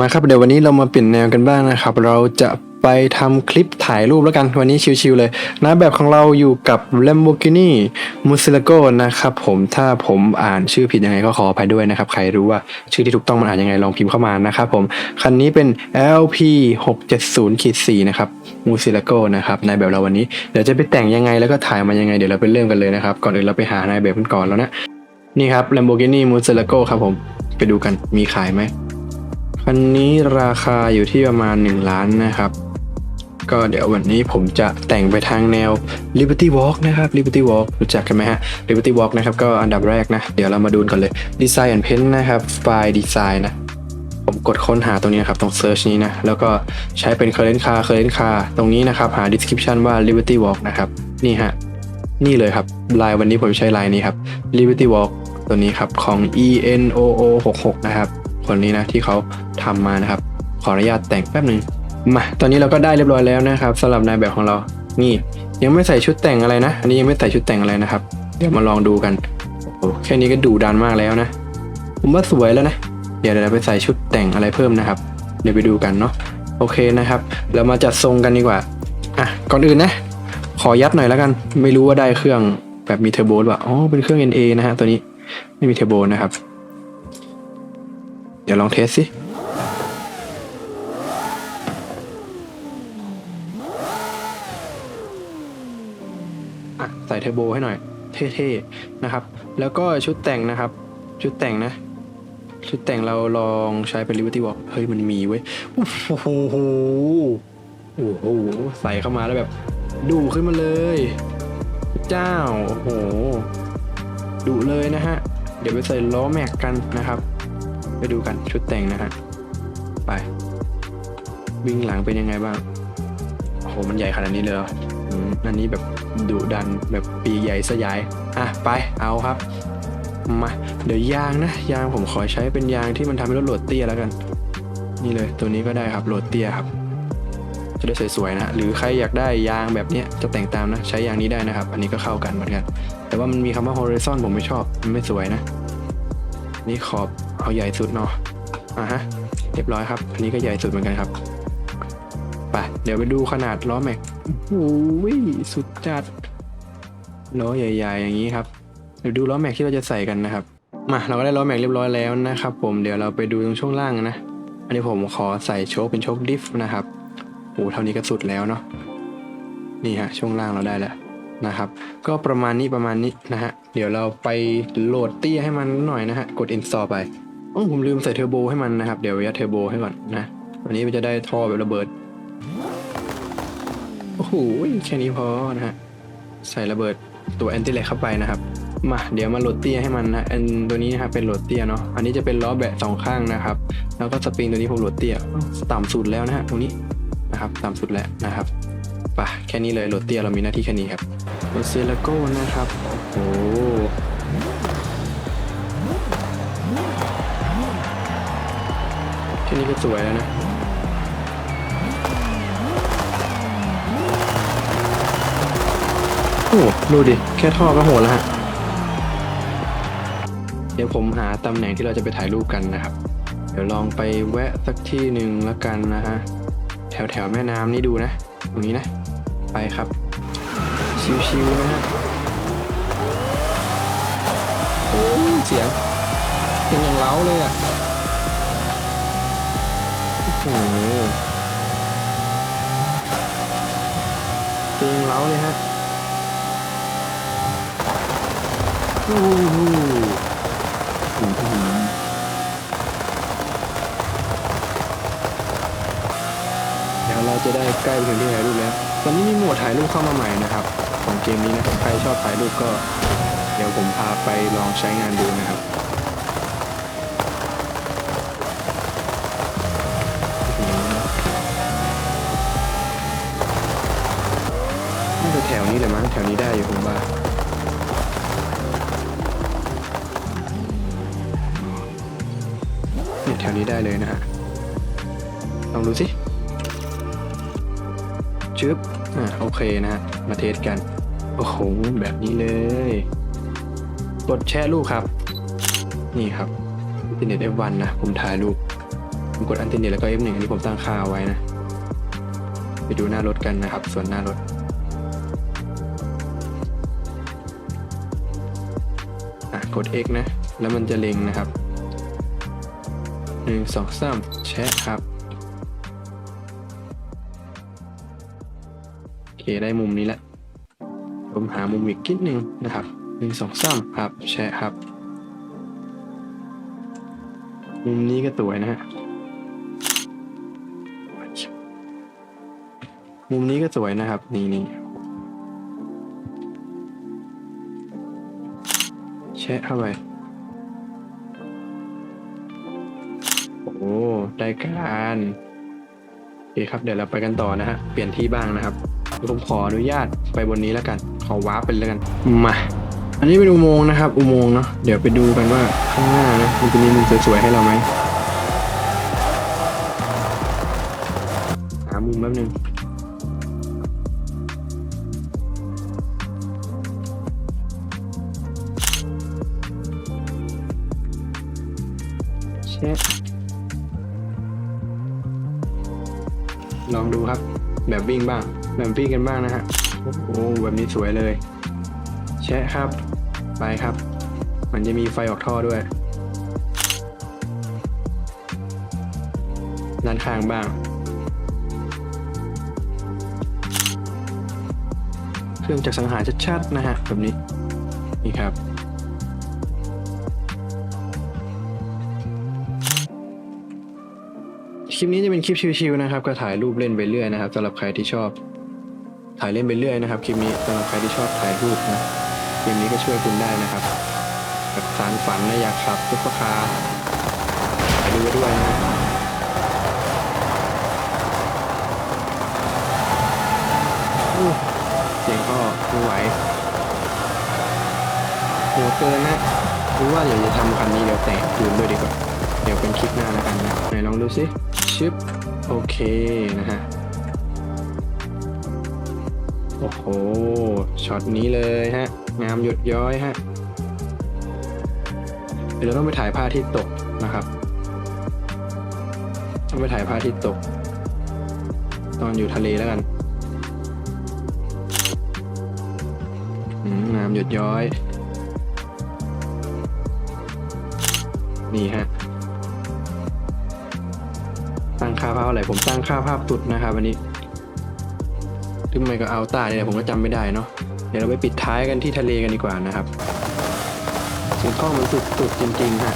มาครับเดี๋ยววันนี้เรามาเปลี่ยนแนวกันบ้างนะครับ เราจะไปทำคลิปถ่ายรูปแล้วกันวันนี้ชิวๆเลยนะแบบของเราอยู่กับ Lamborghini Murcielago นะครับผมถ้าผมอ่านชื่อผิดยังไงก็ขออภัยด้วยนะครับ ใครรู้ว่าชื่อที่ถูกต้องมันอ่านยังไงลองพิมพ์เข้ามานะครับผม คันนี้เป็น LP 670ขีด4นะครับ Murcielago นะครับในแบบเราวันนี้เดี๋ยวจะไปแต่งยังไงแล้วก็ถ่ายมายังไงเดี๋ยวเราไปเริ่มกันเลยนะครับ ก่อนอื่นเราไปหานายแบบกันก่อนแล้วนะนี่ครับ Lamborghini Murcielago ครับผมไปดูกันมีขายไหม คันนี้ราคาอยู่ที่ประมาณ 1 ล้านนะครับ ก็เดี๋ยววันนี้ผมจะแต่งไปทางแนว Liberty Walk นะครับ Liberty Walk รู้จักกันไหมฮะ Liberty Walk นะครับก็อันดับแรกนะ เดี๋ยวเรามาดูกันเลย Design and Paint นะครับไฟล์ Design นะ ผมกดค้นหาตรงนี้นครับ ตรง Search นี้นะ แล้วก็ใช้เป็น Current Car Current Car ตรงนี้นะครับ หา Description ว่า Liberty Walk นะครับ นี่ฮะนี่เลยครับลายวันนี้ผมใช้ลายนี้ครับ Liberty Walk ตัวนี้ครับของ ENOO 66 นะครับ คนนี้นะที่เขาทำมานะครับ ขออนุญาตแต่งแป๊บหนึ่งมาตอนนี้เราก็ได้เรียบร้อยแล้วนะครับสำหรับนายแบบของเรานี่ยังไม่ใส่ชุดแต่งอะไรนะ อันนี้ยังไม่ใส่ชุดแต่งอะไรนะครับ เดี๋ยวมาลองดูกันโอ้แค่นี้ก็ดูดันมากแล้วนะ ผมว่าสวยแล้วนะ เดี๋ยวเราไปใส่ชุดแต่งอะไรเพิ่มนะครับ เดี๋ยวไปดูกันเนาะโอเคนะครับ เรามาจัดทรงกันดีกว่าอะก่อนอื่นนะ ขอยัดหน่อยแล้วกัน ไม่รู้ว่าได้เครื่องแบบมีเทอร์โบหรือเปล่าอ๋อเป็นเครื่อง NA นะฮะตัวนี้ไม่มีเทอร์โบนะครับ เดี๋ยวลองเทสสิอะใส่เทอร์โบให้หน่อย เท่ๆนะครับ แล้วก็ชุดแต่งนะครับ ชุดแต่งนะ ชุดแต่งเราลองใช้เป็น Liberty Walk เฮ้ยมันมีเว้ย โอ้โหโอ้โหใส่เข้ามาแล้วแบบ ดูขึ้นมาเลย เจ้า โอ้โหดุเลยนะฮะ เดี๋ยวไปใส่ล้อแม็กกันนะครับ ไปดูกันชุดแต่งนะฮะ ไป วิ่งหลังเป็นยังไงบ้างโอ้โหมันใหญ่ขนาดนี้เลยเหรออันนี้แบบดุดันแบบปีกใหญ่สยาย อะไปเอาครับ มา เดี๋ยวยางนะ ยางผมขอใช้เป็นยางที่มันทำให้รถโหลดเตี้ยแล้วกัน นี่เลยตัวนี้ก็ได้ครับโหลดเตี้ยครับ จะได้สวยๆนะ หรือใครอยากได้ยางแบบเนี้ยจะแต่งตามนะ ใช้ยางนี้ได้นะครับ อันนี้ก็เข้ากันเหมือนกัน แต่ว่ามันมีคำว่า horizon ผมไม่ชอบ มันไม่สวยนะ นี่ขอบ เอาใหญ่สุดเนาะอะฮะเรียบร้อยครับ อันนี้ก็ใหญ่สุดเหมือนกันครับไปเดี๋ยวไปดูขนาดล้อแม็กโอ้ยสุดจัดล้อใหญ่ ๆ อย่างนี้ครับเดี๋ยวดูล้อแม็กที่เราจะใส่กันนะครับมาเราก็ได้ล้อแม็กเรียบร้อยแล้วนะครับ ผมเดี๋ยวเราไปดูตรงช่วงล่างนะ อันนี้ผมขอใส่โชคเป็นโชคดิฟนะครับโอ้เท่านี้ก็สุดแล้วเนาะนี่ฮะช่วงล่างเราได้แล้วนะครับ ก็ประมาณนี้ประมาณนี้นะฮะเดี๋ยวเราไปโหลดเตี้ยให้มันหน่อยนะฮะกด install ไป อ๋อผมลืมใส่เทอร์โบให้มันนะครับ เดี๋ยวยัดเทอร์โบให้ก่อนนะวันนี้มันจะได้ท่อแบบระเบิด โอ้โหแค่นี้พอนะฮะ ใส่ระเบิดตัวแอนติเลเข้าไปนะครับ มาเดี๋ยวมาโหลดเตี้ยให้มันนะอันตัวนี้นะครับเป็นโหลดเตี้ยเนาะ อันนี้จะเป็นล้อแบะสองข้างนะครับ แล้วก็สปริงตัวนี้ผมโหลดเตี้ยต่ำสุดแล้วนะฮะตรงนี้นะครับต่ำสุดแล้วนะครับไปะแค่นี้เลยโหลดเตี้ยเรามีหน้าที่แค่นี้ครับโรเซลโก้นะครับ โอ้โห นี้ก็สวยแล้วนะโอ้ดูดิ แค่ท่อก็โหดแล้วฮะ เดี๋ยวผมหาตำแหน่งที่เราจะไปถ่ายรูปกันนะครับ เดี๋ยวลองไปแวะสักที่หนึ่งแล้วกันนะฮะ แถวแถวๆแม่น้ำนี่ดูนะ ตรงนี้นะ ไปครับ ชิวๆนะฮะโอ้ยเสียงเสียงอย่างเล้าเลยอะ โอ้โหเก่งเล้าเลยฮะโอ้โหอื้อหือเดี๋ยวเราจะได้ใกล้ไปถึงที่ถ่ายรูปแล้ว ตอนนี้มีโหมดถ่ายรูปเข้ามาใหม่นะครับ ของเกมนี้นะ ใครชอบถ่ายรูปก็ เดี๋ยวผมพาไปลองใช้งานดูนะครับ น่าจะแถวนี้เลยมั้งแถวนี้ได้อยู่ผมว่าเนี่ยแถวนี้ได้เลยนะฮะลองดูสิชึบอ่าโอเคนะฮะมาเทสกัน โอ้โห แบบนี้เลย กดแชร์รูปครับ นี่ครับอินเทอร์เน็ต F1 นะ ผมถ่ายรูป ผมกดอันติเน็ตแล้วก็ F1 อันนี้ผมตั้งค่าไว้นะ ไปดูหน้ารถกันนะครับ ส่วนหน้ารถ กด X นะ แล้วมันจะเล็งนะครับหนึ่งสองสามแชะครับ โอเค ได้มุมนี้แล้วผมหามุมอีกนิดนึงนะครับหนึ่งสองสามครับ แชะครับ มุมนี้ก็สวยนะฮะ มุมนี้ก็สวยนะครับ นี่นี่ แชะเข้าไป โอ้ ได้การโอเคครับ เดี๋ยวเราไปกันต่อนะฮะ เปลี่ยนที่บ้างนะครับผมขออนุญาตไปบนนี้แล้วกัน ขอวาร์ปไปแล้วกัน มา อันนี้เป็นอุโมงค์นะครับ อุโมงค์เนาะ เดี๋ยวไปดูกันว่าข้างหน้านะมันจะมีมุมสวยๆให้เราไหมหามุมแป๊บนึง เช็คลองดูครับ แบบวิ่งบ้าง แบบวิ่งกันบ้างนะฮะโอ้โหแบบนี้สวยเลย แชะครับ ไปครับ มันจะมีไฟออกท่อด้วยด้านข้างบ้าง เครื่องจักรสังหารชัดๆนะฮะแบบนี้ นี่ครับ ลิปนี้จะเป็นคลิปชิวๆนะครับ ก็ถ่ายรูปเล่นไปเรื่อยนะครับสำหรับใครที่ชอบ ถ่ายเล่นไปเรื่อยนะครับคลิปนี้สำหรับใครที่ชอบถ่ายรูปนะคลิปนี้ก็ช่วยคุณได้นะครับแบบสารฝันนะอยากขับซุปเปอร์คาร์ถ่ายดูไปด้วยนะเสียงก็ไม่ไหวหัวเกินนะรู้ว่าเดี๋ยวจะทำคันนี้เดี๋ยวแต่งคืนด้วยดีกว่าเดี๋ยวเป็นคลิปหน้าแล้วกันนะ ไหนลองดูสิ ชึบโอเคนะฮะ โอ้โห ช็อตนี้เลยฮะ งามหยดย้อยฮะ เดี๋ยวเราต้องไปถ่ายผ้าที่ตกนะครับ ต้องไปถ่ายผ้าที่ตก ตอนอยู่ทะเลแล้วกันงามหยดย้อย นี่ฮะ ตั้งค่าภาพอะไร ผมตั้งค่าภาพตุดนะครับวันนี้ถึงไม่ก็เอาตาเนี่ยผมก็จำไม่ได้เนาะเดี๋ยวเราไปปิดท้ายกันที่ทะเลกันดีกว่านะครับสียงท่อมันสุดสุดจริงๆฮะ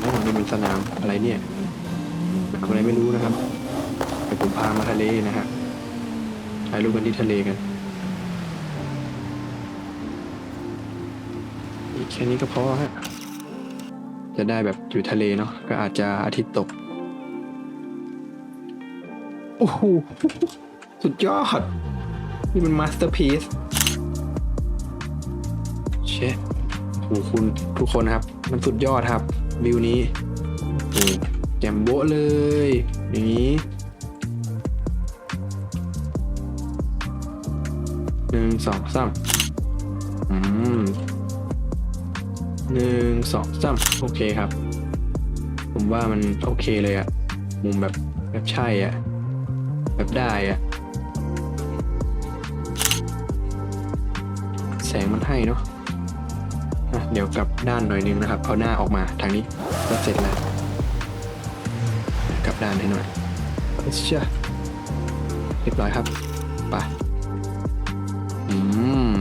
แล้วผมนี่เป็นสนามอะไรเนี่ยอะไรไม่รู้นะครับเดี๋ยวผมพามาทะเลนะฮะถ่ายรูปกันที่ทะเลกันอีกแค่นี้ก็พอฮะ จะได้แบบอยู่ทะเลเนาะก็อาจจะอาทิตย์ตก โอ้โห สุดยอด นี่มันมาสเตอร์พีซเชฟโอ้คุณทุกคนครับ มันสุดยอดครับ วิวนี้โอ้แจ่มโบ๊ะเลย อย่างนี้หนึ่งสองสามอืม หนึ่งสองสามโอเคครับ ผมว่ามันโอเคเลยอะมุมแบบแบบใช่อะแบบได้อะแสงมันให้เนาะอะเดี๋ยวกลับด้านหน่อยนึงนะครับ เอาหน้าออกมาทางนี้ก็เสร็จแล้วกลับด้านให้หน่อยเชื่อเรียบร้อยครับไปอืม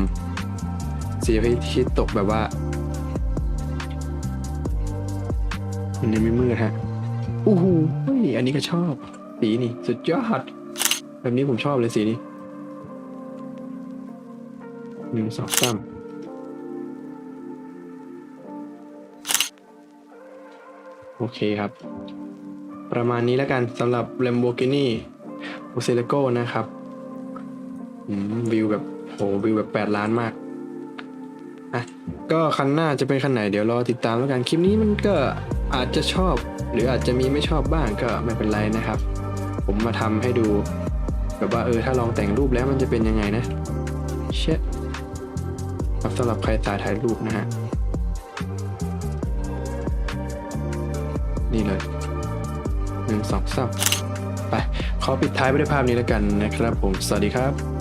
สีพระอาทิตย์ตกแบบว่า มันยังไม่มืดฮะอู้หูอันนี้ก็ชอบ สีนี่ สุดยอด แบบนี้ผมชอบเลยสีนี้หนึ่งสองสามโอเคครับ ประมาณนี้แล้วกันสำหรับ Lamborghini m u r c e l a g o นะครับวิวแบบโหวิวแบบแปดล้านมากอะก็คันหน้าจะเป็นคันไหนเดี๋ยวรอติดตามแล้วกัน คลิปนี้มันก็ อาจจะชอบหรืออาจจะมีไม่ชอบบ้างก็ไม่เป็นไรนะครับ ผมมาทำให้ดูแบบว่าเออถ้าลองแต่งรูปแล้วมันจะเป็นยังไงนะ เช็ดครับสำหรับใครสายถ่ายรูปนะฮะนี่เลยหนึ่งสองสามไปขอปิดท้ายไปด้วยภาพนี้แล้วกันนะครับผม สวัสดีครับ